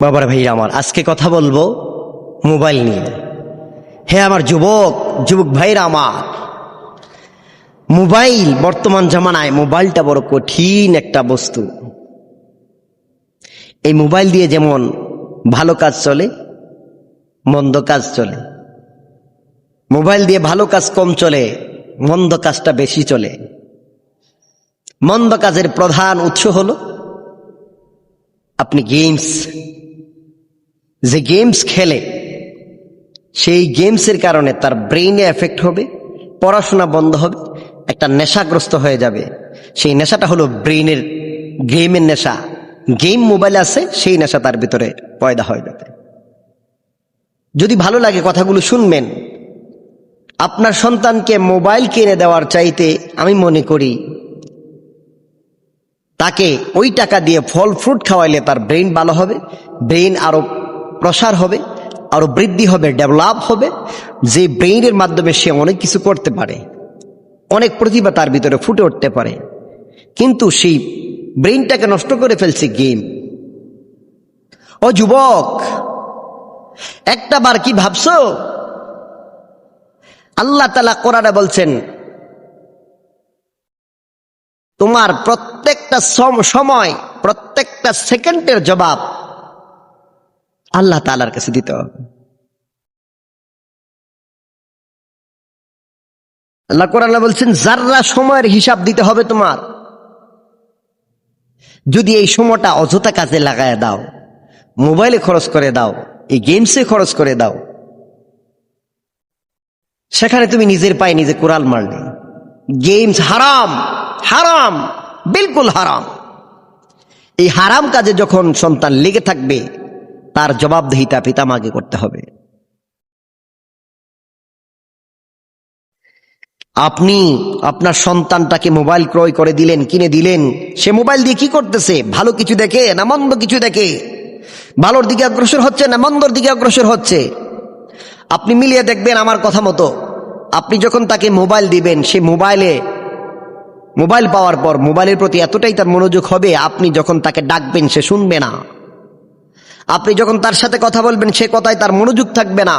বাবার ভাই আমার, আজকে কথা বলব মোবাইল নিয়ে। হে আমার যুবক যুবক ভাইরা আমার, মোবাইল বর্তমান জামানায় মোবাইলটা বড় কঠিন একটা বস্তু। এই মোবাইল দিয়ে যেমন ভালো কাজ চলে, মন্দ কাজ চলে। মোবাইল দিয়ে ভালো কাজ কম চলে, মন্দ কাজটা বেশি চলে। মন্দ কাজের প্রধান উৎস হলো, আপনি গেমস যে গেমস খেলে, সেই গেমসের কারণে তার ব্রেইনে এফেক্ট হবে, পড়াশোনা বন্ধ হবে, একটা নেশাগ্রস্ত হয়ে যাবে। সেই নেশাটা হলো ব্রেইনের গেমের নেশা। গেম মোবাইল আছে, সেই নেশা তার ভিতরে পয়দা হয়ে যাবে। যদি ভালো লাগে কথাগুলো শুনবেন, আপনার সন্তানকে মোবাইল কিনে দেওয়ার চাইতে আমি মনে করি, তাকে ওই টাকা দিয়ে ফল ফ্রুট খাওয়াইলে তার ব্রেইন ভালো হবে ব্রেইন আরও প্রসার হবে, আরও বৃদ্ধি হবে, ডেভেলপ হবে, যে ব্রেইনের মাধ্যমে সে অনেক কিছু করতে পারে, অনেক প্রতিভা তার ভিতরে ফুটে উঠতে পারে। কিন্তু সেই ব্রেইনটাকে নষ্ট করে ফেলছে গেম ও যুবক, একটা বার কি ভাবছ? আল্লাহ তালা কোরআনে বলছেন, তোমার প্রত্যেকটা সম- সময়, প্রত্যেকটা সেকেন্ডের জবাব আল্লাহ তালার কাছে দিতে। হবে আল্লাহ কোরআন বলছেন, যাররা সময়ের হিসাব দিতে হবে তোমার, যদি এই সময়টা অযথা কাজে লাগায় দাও, মোবাইলে খরচ করে দাও, এই গেমসে খরচ করে দাও, সেখানে তুমি নিজের পায়ে নিজে কোরআন মারলে। গেমস হারাম হারাম, বিলকুল হারাম। এই হারাম কাজে যখন সন্তান লেগে থাকবে তার জবাবদিহিতা পিতামাকে করতে হবে। আপনি আপনার সন্তানটাকে মোবাইল ক্রয় করে দিলেন, কিনে দিলেন, সে মোবাইল দিয়ে কি করতেছে? ভালো কিছু দেখে না মন্দ কিছু দেখে? ভালোর দিকে অগ্রসর হচ্ছে না মন্দর দিকে অগ্রসর হচ্ছে? আপনি মিলিয়ে দেখবেন আমার কথা মতো, আপনি যখন তাকে মোবাইল দিবেন, সে মোবাইলে, মোবাইল পাওয়ার পর মোবাইলের প্রতি এতটাই তার মনোযোগ হবে, আপনি যখন তাকে ডাকবেন, সে শুনবে না। আপনি যখন তার সাথে কথা বলবেন, সে কথায় তার মনোযোগ থাকবে না।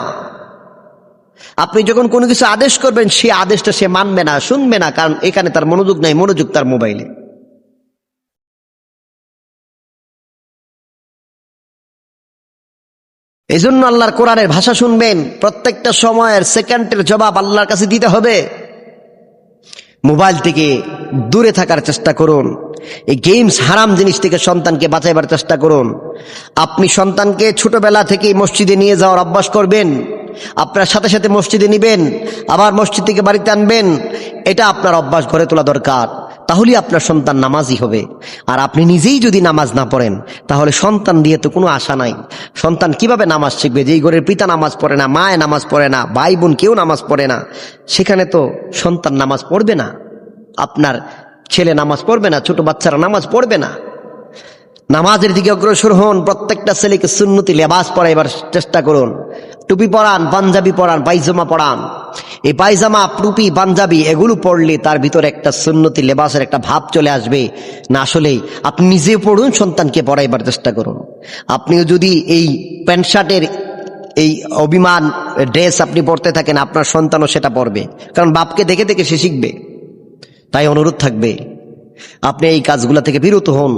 আপনি যখন কোনো কিছু আদেশ করবেন, সে আদেশটা সে মানবে না, শুনবে না, কারণ এখানে তার মনোযোগ নাই, মনোযোগ তার মোবাইলে। এই জন্য আল্লাহর কোরআনের ভাষা শুনবেন, প্রত্যেকটা সময়ের সেকেন্ডের জবাব আল্লাহর কাছে দিতে হবে। মোবাইল থেকে দূরে থাকার চেষ্টা করুন। এই গেমস হারাম জিনিস থেকে সন্তানকে বাঁচাইবার চেষ্টা করুন। আপনি সন্তানকে ছোটবেলা থেকে মসজিদে নিয়ে যাওয়ার অভ্যাস করবেন। আপনার সাথে সাথে মসজিদে নিবেন, আবার মসজিদ থেকে বাড়িতে আনবেন। এটা আপনার অভ্যাস ঘরে তোলা দরকার। তাহলেই আপনার সন্তান নামাজই হবে। আর আপনি নিজেই যদি নামাজ না পড়েন, তাহলে সন্তান দিয়ে তো কোনো আশা নাই। সন্তান কীভাবে নামাজ শিখবে? যেই ঘরের পিতা নামাজ পড়ে না, মায় নামাজ পড়ে না, ভাই বোন কেউ নামাজ পড়ে না, সেখানে তো সন্তান নামাজ পড়বে না। আপনার ছেলে নামাজ পড়বে না, ছোট বাচ্চারা নামাজ পড়বে না। নামাজের দিকে অগ্রসর হন, প্রত্যেকটা ছেলেকে সুন্নতি লেবাস পরাইবার চেষ্টা করুন। টুপি পরান, পাঞ্জাবি পরান পাইজামা পরান। এই পায়জামা, টুপি, পাঞ্জাবি, এগুলো পড়লে তার ভিতরে একটা সুন্নতি লেবাসের একটা ভাব চলে আসবে। না আসলেই আপনি নিজে পড়ুন, সন্তানকে পড়াইবার চেষ্টা করুন। আপনিও যদি এই প্যান্ট শার্টের এই অভিমান, ড্রেস আপনি পড়তে থাকেন, আপনার সন্তানও সেটা পড়বে কারণ বাপকে দেখে দেখে সে শিখবে। তাই অনুরোধ থাকবে, আপনি এই কাজগুলা থেকে বিরত হন,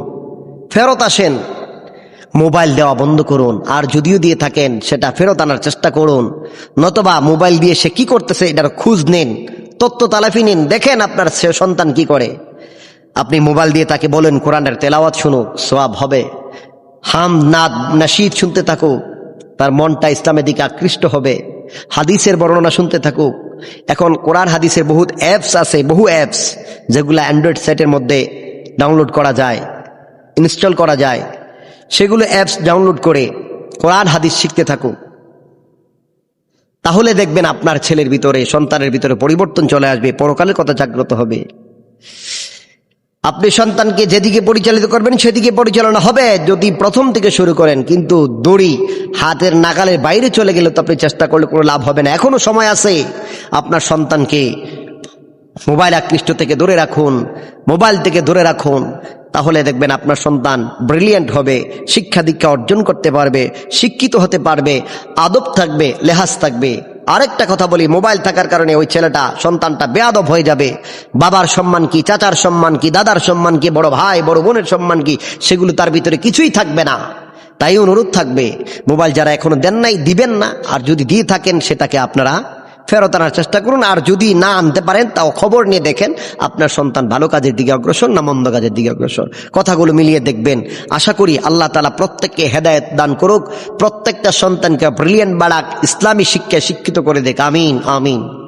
ফেরত আসেন, মোবাইল দেওয়া বন্ধ করুন, আর যদিও দিয়ে থাকেন, সেটা ফেরত আনার চেষ্টা করুন, নতবা মোবাইল দিয়ে সে কি করতেছে এটার খুঁজ নেন তত্ত্ব তালাফি নিন, দেখেন আপনার সে সন্তান কি করে। আপনি মোবাইল দিয়ে তাকে বলেন, কোরআনের তেলাওয়াত শুনুক সোয়াব হবে। হাম নাদ নাশিদ শুনতে থাকুক তার মনটা ইসলামের দিকে আকৃষ্ট হবে। হাদিসের বর্ণনা শুনতে থাকুক এখন কোরআন হাদিসের বহুত অ্যাপস আছে, বহু অ্যাপস যেগুলো অ্যান্ড্রয়েড সেটের মধ্যে ডাউনলোড করা যায় ইনস্টল করা যায়। সেগুলো অ্যাপস ডাউনলোড করে কোরআন হাদিস শিখতে থাকুক তাহলে দেখবেন আপনার ছেলের ভিতরে, সন্তানের ভিতরে পরিবর্তন চলে আসবে, পরকালের কথা জাগ্রত হবে। আপনি সন্তানকে যেদিকে পরিচালিত করবেন, সেদিকে পরিচালনা হবে, যদি প্রথম থেকে শুরু করেন, কিন্তু দড়ি হাতের নাগালের বাইরে চলে গেলে তো আপনি চেষ্টা করলে কোনো লাভ হবে না। এখনও সময় আছে। আপনার সন্তানকে মোবাইল আকৃষ্ট থেকে দূরে রাখুন, মোবাইল থেকে দূরে রাখুন। তাহলে দেখবেন আপনার সন্তান ব্রিলিয়েন্ট হবে, শিক্ষা দীক্ষা অর্জন করতে পারবে, শিক্ষিত হতে পারবে, আদব থাকবে, লেহাজ থাকবে। আরেকটা কথা বলি, মোবাইল থাকার কারণে ওই ছেলেটা, সন্তানটা বেয়াদব হয়ে যাবে। বাবার সম্মান কি, চাচার সম্মান কি, দাদার সম্মান কি, বড় ভাই, বড় বোনের সম্মান কি, সেগুলো তার ভিতরে কিছুই থাকবে না। তাই অনুরোধ থাকবে, মোবাইল যারা এখনও দেন নাই, দিবেন না। আর যদি দিয়ে থাকেন, সেটাকে আপনারা ফেরত আনার চেষ্টা করুন। আর যদি না আনতে পারেন, তাও খবর নিয়ে দেখেন, আপনার সন্তান ভালো কাজের দিকে অগ্রসর না মন্দ কাজের দিকে অগ্রসর। কথাগুলো মিলিয়ে দেখবেন। আশা করি আল্লাহ তালা প্রত্যেককে হেদায়ত দান করুক। প্রত্যেকটা সন্তানকে ব্রিলিয়েন্ট বাড়াক। ইসলামী শিক্ষায় শিক্ষিত করে দেখ। আমিন আমিন।